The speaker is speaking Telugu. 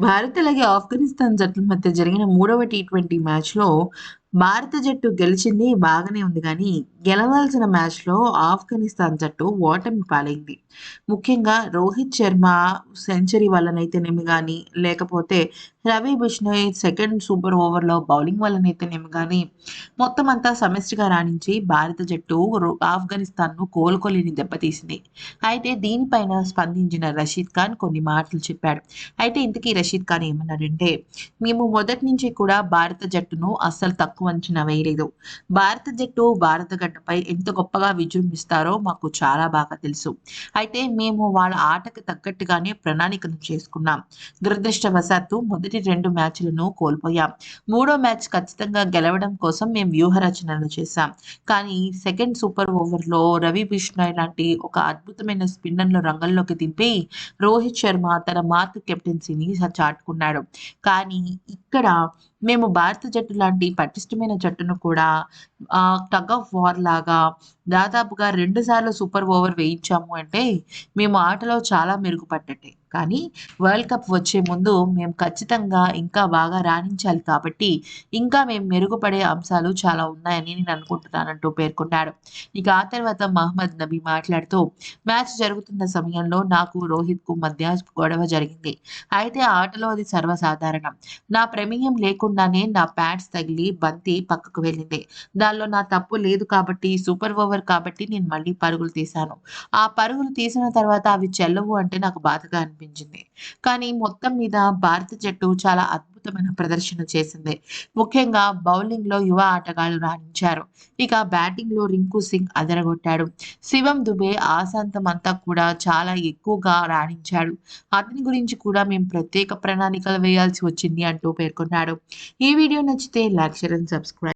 భారత్ అలాగే ఆఫ్ఘనిస్తాన్ జట్ల మధ్య జరిగిన మూడవ టీ ట్వంటీ మ్యాచ్లో భారత జట్టు గెలిచింది బాగానే ఉంది కానీ గెలవాల్సిన మ్యాచ్లో ఆఫ్ఘనిస్తాన్ జట్టు ఓటమి పాలైంది. ముఖ్యంగా రోహిత్ శర్మ సెంచరీ వల్లనైతేనేమి కానీ లేకపోతే రవి బిష్ణోయ్ సెకండ్ సూపర్ ఓవర్లో బౌలింగ్ వల్లనైతేనేమి కానీ మొత్తం అంతా సమిష్టిగా రాణించి భారత జట్టు ఆఫ్ఘనిస్తాన్ను కోలుకోలేని దెబ్బతీసింది. అయితే దీనిపైన స్పందించిన రషీద్ ఖాన్ కొన్ని మాటలు చెప్పాడు. అయితే ఇంతకీ రషీద్ ఖాన్ ఏమన్నాడంటే మేము మొదటి నుంచి కూడా భారత జట్టును అస్సలు తక్కువ అంచనా వేయలేదు. భారత జట్టు భారత గడ్డపై ఎంత గొప్పగా విజృంభిస్తారో మాకు చాలా బాగా తెలుసు. అయితే మేము వాళ్ళ ఆటకు తగ్గట్టుగానే ప్రణాళికను చేసుకున్నాం. దురదృష్టవశాత్తు మొదటి రెండు మ్యాచ్లను కోల్పోయాం. మూడో మ్యాచ్ ఖచ్చితంగా గెలవడం కోసం మేము వ్యూహ రచనలు చేశాం. కానీ సెకండ్ సూపర్ ఓవర్లో రవి బిష్ణాయ్ లాంటి ఒక అద్భుతమైన స్పిన్నర్ను రంగంలోకి దింపి రోహిత్ శర్మ తన మార్క్ కెప్టెన్సీని చాటుకున్నాడు. కానీ ఇక్కడ మేము భారత జట్టు లాంటి పటిష్టమైన జట్టును కూడా టగ్ ఆఫ్ వార్ లాగా దాదాపుగా రెండు సార్లు సూపర్ ఓవర్ వేయించాము అంటే మేము ఆటలో చాలా మెరుగుపడ్డట్టే. కానీ వరల్డ్ కప్ వచ్చే ముందు మేము ఖచ్చితంగా ఇంకా బాగా రాణించాలి కాబట్టి ఇంకా మేము మెరుగుపడే అంశాలు చాలా ఉన్నాయని నేను అనుకుంటున్నానంటూ పేర్కొన్నాడు. ఇక ఆ తర్వాత మహమ్మద్ నబీ మాట్లాడుతూ మ్యాచ్ జరుగుతున్న సమయంలో నాకు రోహిత్కు మధ్య గొడవ జరిగింది. అయితే ఆటలో అది సర్వసాధారణం. నా ప్రమేయం లేకుండానే నా ప్యాడ్స్ తగిలి బంతి పక్కకు వెళ్ళింది. దానిలో నా తప్పు లేదు కాబట్టి సూపర్ ఓవర్ కాబట్టి నేను మళ్ళీ పరుగులు తీశాను. ఆ పరుగులు తీసిన తర్వాత అవి చెల్లవు అంటే నాకు బాధగా అనిపించింది కానీ మొత్తం మీద భారత జట్టు చాలా అద్భుతమైన ప్రదర్శన చేసింది. ముఖ్యంగా బౌలింగ్లో యువ ఆటగాళ్ళు రాణించారు. ఇక బ్యాటింగ్లో రింకు సింగ్ అదరగొట్టాడు. శివం దుబే ఆశాంతం అంతా కూడా చాలా ఎక్కువగా రాణించాడు. అతని గురించి కూడా మేము ప్రత్యేక ప్రణాళికలు వేయాల్సి వచ్చింది అంటూ పేర్కొన్నాడు. ఈ వీడియో నచ్చితే లైక్ షేర్ అండ్ సబ్స్క్రైబ్.